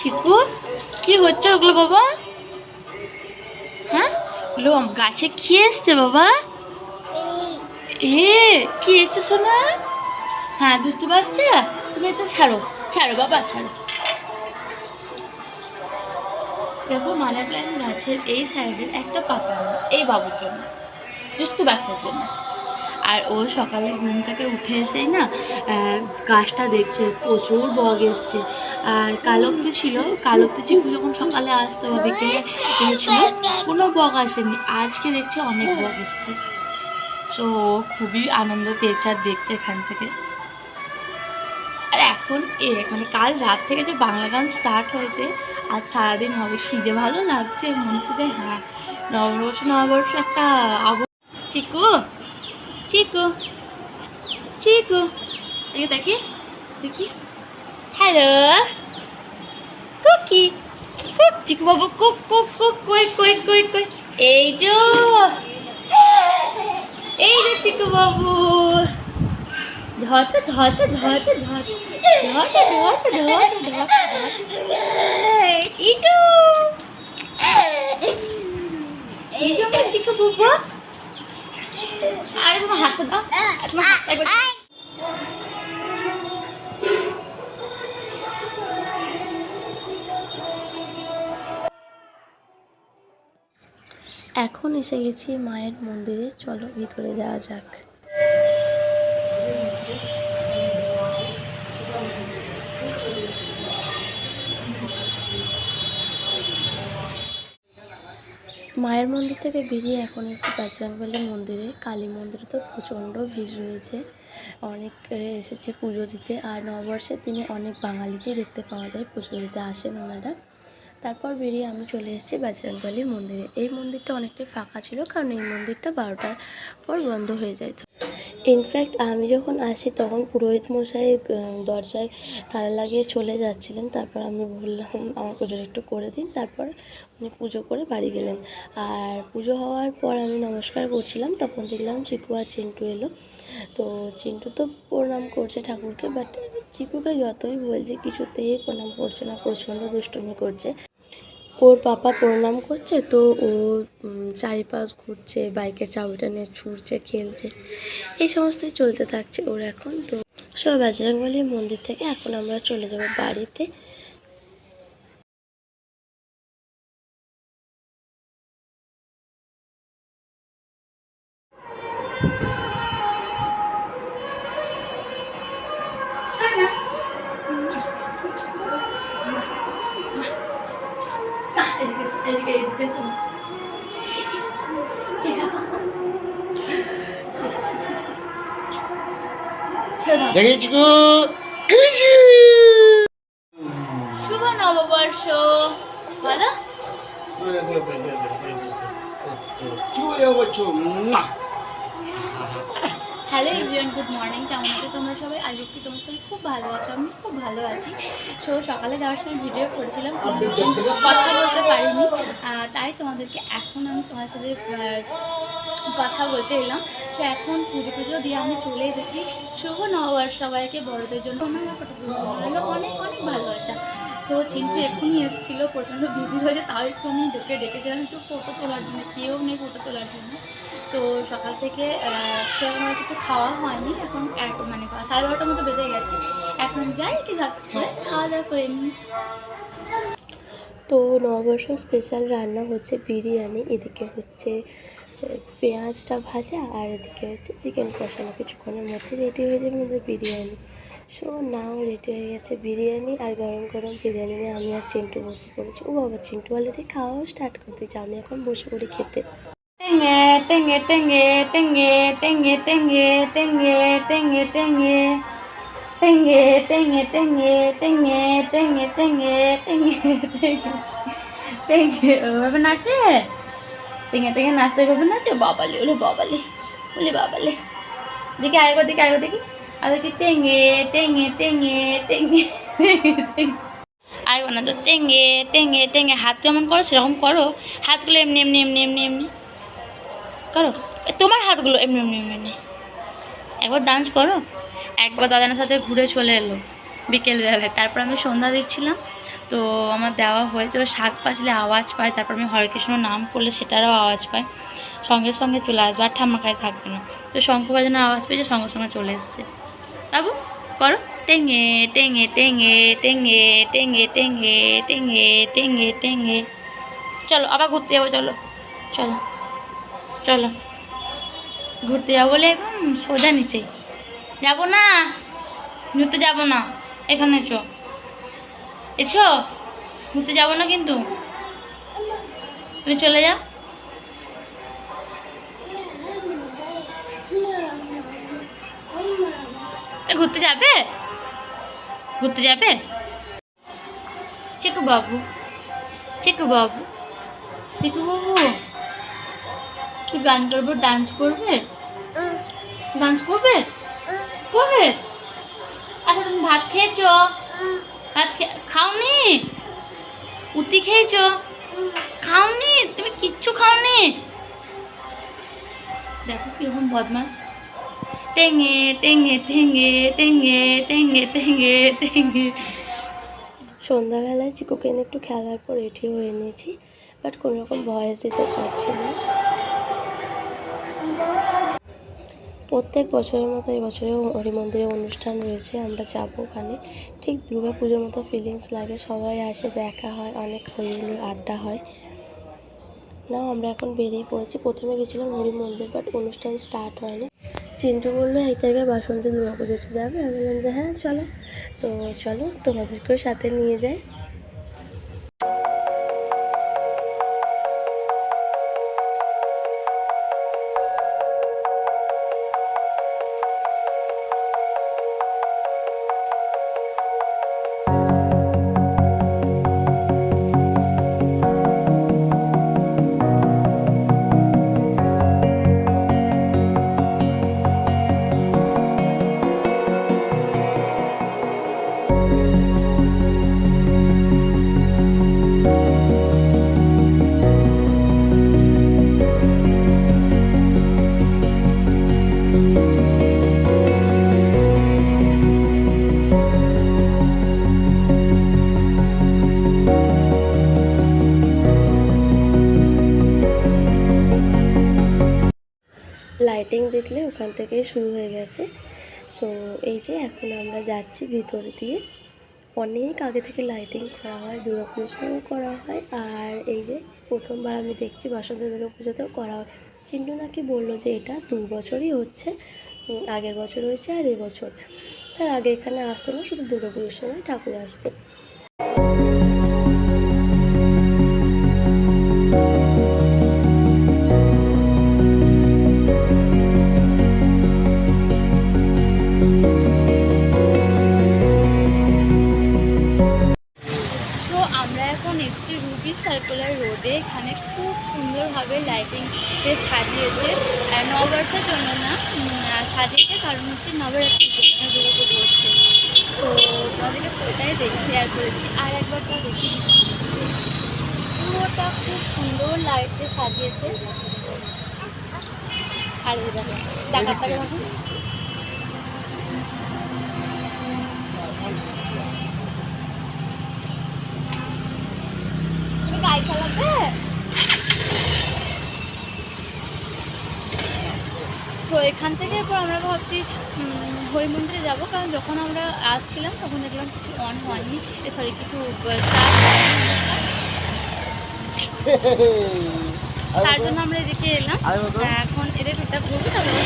চিকু? কি হচ্ছে ওগুলো বাবা? হ্যাঁ? ওগুলো গাছে কি এসছে বাবা? এ, কি এসছে সোনা? হ্যাঁ দুষ্টু বাচ্চা তুমি এটা ছাড়ো ছাড়ো বাবা, ছাড়ো। দেখো মানি প্ল্যান্ট গাছের এই সাইডের একটা পাতা, এই বাবুর জন্য, দুষ্টু বাচ্চার জন্য। আর ও সকালে ঘুম থেকে উঠে এসেই না গাছটা দেখছে, প্রচুর বগ এসছে। আর কালকটি ছিল কালকটি চিকু যখন সকালে আসতো বা বিকেলে এসেছিল, কোনো বগ আসেনি। আজকে দেখছে অনেক বগ এসছে। তো খুবই আনন্দ পেয়েছে আর দেখছে এখান থেকে। আর এখন এ মানে কাল রাত থেকে যে বাংলা গান স্টার্ট হয়েছে, আজ সারাদিন হবে। কি যে ভালো লাগছে, মনে হচ্ছে যে হ্যাঁ নববর্ষ নববর্ষ একটা আব চিকু! Chico. Chico. Ele tá aqui? Tá aqui? Hello. Cookie. Chico, vovô, cu, coi, coi, coi, coi. Eijo. Eijo, Chico, vovô. Derrota, derrota, derrota, derrota. Derrota, derrota, derrota, derrota. এসে গেছি মায়ের মন্দিরে। চলো ভিতরে যাওয়া যাক। মায়ের মন্দির থেকে বেরিয়ে এখন এসেছি বাজরাংবালি মন্দিরে। কালী মন্দিরে তো প্রচণ্ড ভিড় রয়েছে। অনেক এসেছে পুজো দিতে। আর নববর্ষের দিনে অনেক বাঙালিকেই দেখতে পাওয়া যায় পুজো দিতে। আসেন ওনারা। তারপর বেরিয়ে আমি চলে এসেছি বাজরাংবালি মন্দিরে। এই মন্দিরটা অনেকটাই ফাঁকা ছিল কারণ এই মন্দিরটা বারোটার পর বন্ধ হয়ে যায়। ইনফ্যাক্ট আমি যখন আসি তখন পুরোহিত মশাই দরজায় তালা লাগিয়ে চলে যাচ্ছিলেন। তারপর আমি বললাম, আমার পুজোটা একটু করে দিন। তারপর উনি পুজো করে বাড়ি গেলেন। আর পুজো হওয়ার পর আমি নমস্কার করছিলাম। তখন দেখলাম চিকু আর চিন্টু এলো। তো চিন্টু তো প্রণাম করছে ঠাকুরকে বাট চিকুকে যতই বলছে, কিছুতেই প্রণাম করছে না, প্রচণ্ড দুষ্টমি করছে। ওর পাপা প্রণাম করছে তো ও চারিপাশ ঘুরছে, বাইকের চাবিটা নিয়ে ছুটছে, খেলছে, এই সমস্তই চলতে থাকছে ওর এখন। তো সব বাজরাংবলির মন্দির থেকে এখন আমরা চলে যাব বাড়িতে। এদিকে এসো, এদিকে এদিকে এসো না। শোনো, দেখি চিকু শুভ নববর্ষ বলো চিকু বলছো হ্যালো এভরিওয়ান গুড মর্নিং কেমন আছো তোমরা সবাই? আজ কি তোমার সবাই খুব ভালো আছো আমি খুব ভালো আছি। সো সকালে যাওয়ার সময় ভিডিও করেছিলাম কথা বলতে পারিনি। তাই তোমাদেরকে এখন আমি তোমার সাথে কথা বলতে এলাম। সো এখন পুজো টুজো দিয়ে আমি চলে এসেছি। শুভ নববর্ষ সবাইকে, বড়দের জন্য। হলো অনেক অনেক ভালোবাসা। সো চিন্টু এক্ষুনি এসেছিল প্রচণ্ড বিজি হয়েছে তাও একটু আমি ডেকে ডেকেছিলাম একটু ফটো তোলার জন্য কেউ নেই ফটো তোলার জন্য। তো সকাল থেকে আহ, সেরকম আর কিছু খাওয়া হয়নি এখন এক মানে সাড়ে বারোটার মতো বেজে গেছে। এখন যাই কি খাওয়া দাওয়া করে নিই। তো নববর্ষ স্পেশাল রান্না হচ্ছে বিরিয়ানি এদিকে হচ্ছে পেঁয়াজটা ভাজা আর এদিকে হচ্ছে চিকেন কষানো কিছুক্ষণের মধ্যে রেডি হয়ে যাবে আমাদের বিরিয়ানি। সো নাও রেডি হয়ে গেছে বিরিয়ানি আর গরম গরম বিরিয়ানি নিয়ে আমি আর চিন্টু বসে পড়েছি ও বাবা চিন্টু অলরেডি খাওয়া স্টার্ট করে দিয়েছে আমি এখন বসে পড়ি খেতে টেঙ্গে টেঙ্গে টেঙ্গে টেঙ্গে টেঙ্গে টেঙ্গে টেঙ্গে টেঙ্গে টেঙ্গে টেঙ্গে টেঙ্গে টেঙ্গে টেঙ্গে টেঙ্গে টেঙ্গে টেঙ্গে টেঙ্গে ওভাবে নাচে টেঙ্গে টেঙ্গে নাচতে ওইভাবে নাচে বাবালে ওলে বাবালে ওলে বাবালে দেখি আরেকবার দেখি আরেকবার দেখি টেঙ্গে টেঙ্গে টেঙ্গে টেঙ্গে টেঙ্গে আরেকবার না তো টেঙ্গে টেঙ্গে টেঙ্গে হাত যেমন করো সেরকম করো হাতগুলো এমনি এমনি এমনি এমনি এমনি করো তোমার হাতগুলো এমনি এমনি এমনি একবার ডান্স করো একবার দাদানের সাথে ঘুরে চলে এলো বিকেলবেলায় তারপর আমি সন্ধ্যা দিচ্ছিলাম তো আমার দেওয়া হয়েছে ও শাক পাচলে আওয়াজ পায় তারপর আমি হরে কৃষ্ণ নাম করলে সেটারও আওয়াজ পায় সঙ্গে সঙ্গে চলে আসবে আর ঠাম্মাকায় থাকবে না তো শঙ্খ বাজানোর আওয়াজ পেয়েছে সঙ্গে সঙ্গে চলে এসছে বাবু, করো। টেঙে টেঙে টেঙে টেঙে টেঙে টেঙে টেঙে টেঙে টেঙে। চলো, আবার ঘুরতে যাব, চলো চলো চলো। ঘুরতে যাব বলে একদম সোজা নিচে। যাব না, ঘুরতে যাব না। এখানে চ এছো ঘুরতে যাব না কিন্তু। তুমি চলে যাও। ঘুরতে যাবে? ঘুরতে যাবে? চিকু বাবু চিকু বাবু চিকু বাবু তুই গান করব? ডান্স করবে? ডান্স করবে? করবে? আচ্ছা তুমি ভাত খেয়েছো? ভাত খাওনি? উতি খেয়েছো? খাওনি? তুমি কিচ্ছু খাওনি? দেখো কীরকম বদমাস টেঙে টেঙে টেঙে টেঙে টেঙে টেঙে টেঙে সন্ধ্যাবেলায় চিকুকে একটু খেলার পর রেডি হয়ে নিয়েছি বাট কোনো রকম ভয়েস দিতে পারছি না। প্রত্যেক বছরের মতো এই বছরেও হরি মন্দিরে অনুষ্ঠান রয়েছে, আমরা যাব ওখানে। ঠিক দুর্গা পুজোর মতো ফিলিংস লাগে, সবাই আসে, দেখা হয়, অনেক হই হুল্লোড় আড্ডা হয়। না আমরা এখন বেরিয়ে পড়েছি। প্রথমে গেছিলাম হরি মন্দির বাট অনুষ্ঠান স্টার্ট হয়নি। চিন্টু বলল, এই জায়গায় বাসন্তী দুর্গা পুজোতে যাবে? আমি বললাম যে হ্যাঁ চলো। তো চলো, তোমাদেরকেও সাথে নিয়ে যাই। লাইটিং দেখলে ওখান থেকেই শুরু হয়ে গেছে। সো এই যে এখন আমরা যাচ্ছি ভিতর দিয়ে। অনেক আগে থেকে লাইটিং করা হয় দুর্গা করা হয়। আর এই যে প্রথমবার আমি দেখছি বাসন্ত দুর্গা পুজোতেও করা হয়। কিন্তু নাকি বলল যে এটা দু বছরই হচ্ছে আগের বছর হয়েছে আর এবছর তার আগে এখানে আসতো না, শুধু দুর্গা পুজোর সময় ঠাকুর আসতো। নববর্ষের জন্য না সাজিয়েছে, কারণ হচ্ছে মানে দুর্গা পুজো হচ্ছে। সো তোমাদেরকে পুরোটাই দেখে শেয়ার করেছি। আর একবার তা দেখি পুরোটা খুব সুন্দর লাইট দিয়ে সাজিয়েছে। আর এই দেখো ডাকাতটাকে দেখো তো এখান থেকে এরপর আমরা ভাবছি হরি মন্দিরে যাব। কারণ যখন আমরা আসছিলাম তখন দেখলাম কিছু অন হয়নি। সরি কিছু তার জন্য আমরা এদিকে এলাম। এখন এদের টুকটা ঘুরবো তারপরে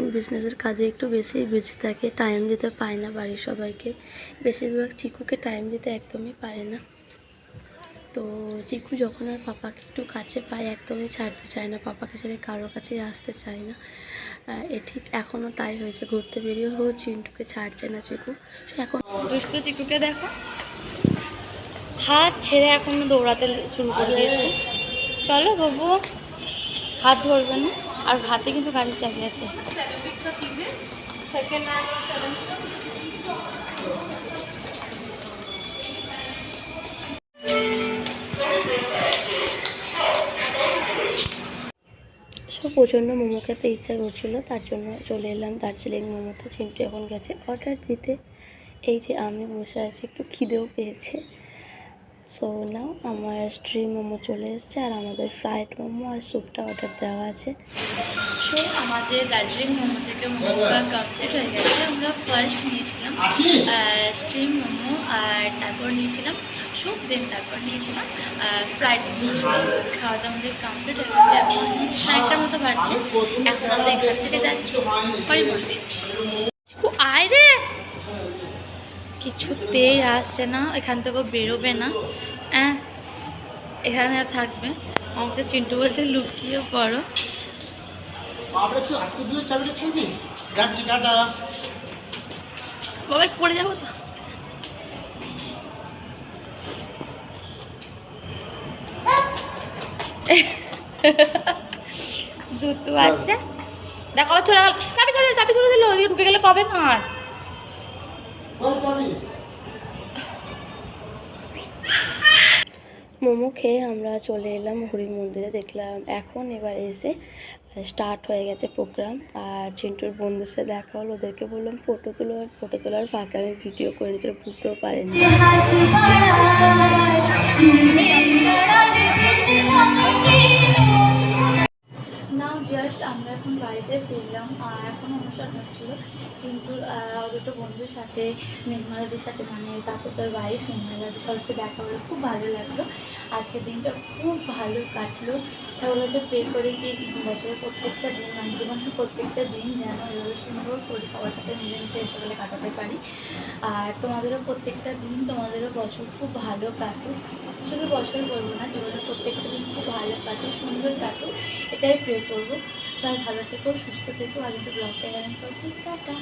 সারাদিন বিজনেসের কাজে একটু বেশি বিজি থাকে টাইম দিতে পায় না বাড়ির সবাইকে। বেশিরভাগ চিকুকে টাইম দিতে একদমই পারে না। তো চিকু যখন আর পাপাকে একটু কাছে পায়, একদমই ছাড়তে চায় না, পাপাকে ছেড়ে কারোর কাছে আসতে চায় না। এ ঠিক এখনও তাই হয়েছে, ঘুরতে বেরিয়ে হয়েও চিন্টুকে ছাড়ছে না চিকু। এখন দুষ্টু চিকুকে দেখো। হাত ছেড়ে এখন দৌড়াতে শুরু করে দিয়েছে। চলো বাবু, হাত ধরবে না। আর হাতে কিন্তু গাড়ির চাবি আছে। সব প্রচণ্ড মোমো খেতে ইচ্ছা করছিল, তার জন্য চলে এলাম দার্জিলিং মোমোতে। চিন্টু এখন গেছে। অর্ডার দিতে এই যে আমি বসে আছি, একটু খিদেও পেয়েছে। সো নাও আমার স্ট্রিম মোমো চলে এসেছে আর আমাদের ফ্রাইড মোমো আর স্যুপটা অর্ডার দেওয়া আছে। সো আমাদের দার্জিলিং মোমো থেকে মোমোটা কমপ্লিট হয়ে গেছে। আমরা ফার্স্ট নিয়েছিলাম স্ট্রিম মোমো আর তারপর নিয়েছিলাম স্যুপ দেন তারপর নিয়েছিলাম ফ্রাইড খাওয়া দাওয়া আমাদের কমপ্লিট হয়ে গেছে। এখন সাতটার মতো বাজছে। এখন আমরা এখান থেকে যাচ্ছি। রে কিছুতেই আসছে না এখান থেকেও বেরোবে না। হ্যাঁ এখানে থাকবে। আমাকে চিন্টু বলতে লুকিয়ে পড়ো। বাবা পড়ে যাব তো? দুটো বাচ্চা দেখো আবার চলে গেল চাবি ধরে চাবি ধরে দিল ওদিকে ঢুকে গেলে পাবে না আর। মোমো খেয়ে আমরা চলে এলাম হরি মন্দিরে দেখলাম এখন এবার এসে স্টার্ট হয়ে গেছে প্রোগ্রাম আর চিন্টুর বন্ধুর সাথে দেখা হলো ওদেরকে বললাম ফটো তুলো আর ফটো তোলার ফাঁকে আমি ভিডিও করে নিতে বুঝতেও পারিনি। বাড়িতে ফিরলাম। এখন অনুষ্ঠান হচ্ছিল। চিন্টুর দুটো বন্ধুর সাথে, মেঘমালাদের সাথে মানে তাপসের ওয়াইফ মেঘমালাদের সবার সাথে দেখা হলো। খুব ভালো লাগল। আজকের দিনটা খুব ভালো কাটলো। তাহলে যে প্রে করে কি বছরের প্রত্যেকটা দিন মানে জীবনের প্রত্যেকটা দিন যেন এভাবে সুন্দর করে সবার সাথে মিলেমিশে এসে গেলে কাটাতে পারি। আর তোমাদেরও প্রত্যেকটা দিন, তোমাদেরও বছর খুব ভালো কাটুক। শুধু বছর বলব না, জীবনের প্রত্যেকটা দিন খুব ভালো কাটুক, সুন্দর কাটুক। এটাই প্রে করব। সবাই ভালো থেকো সুস্থ থেকো। আজকে ব্লগটা এখানে করছি। টাটা।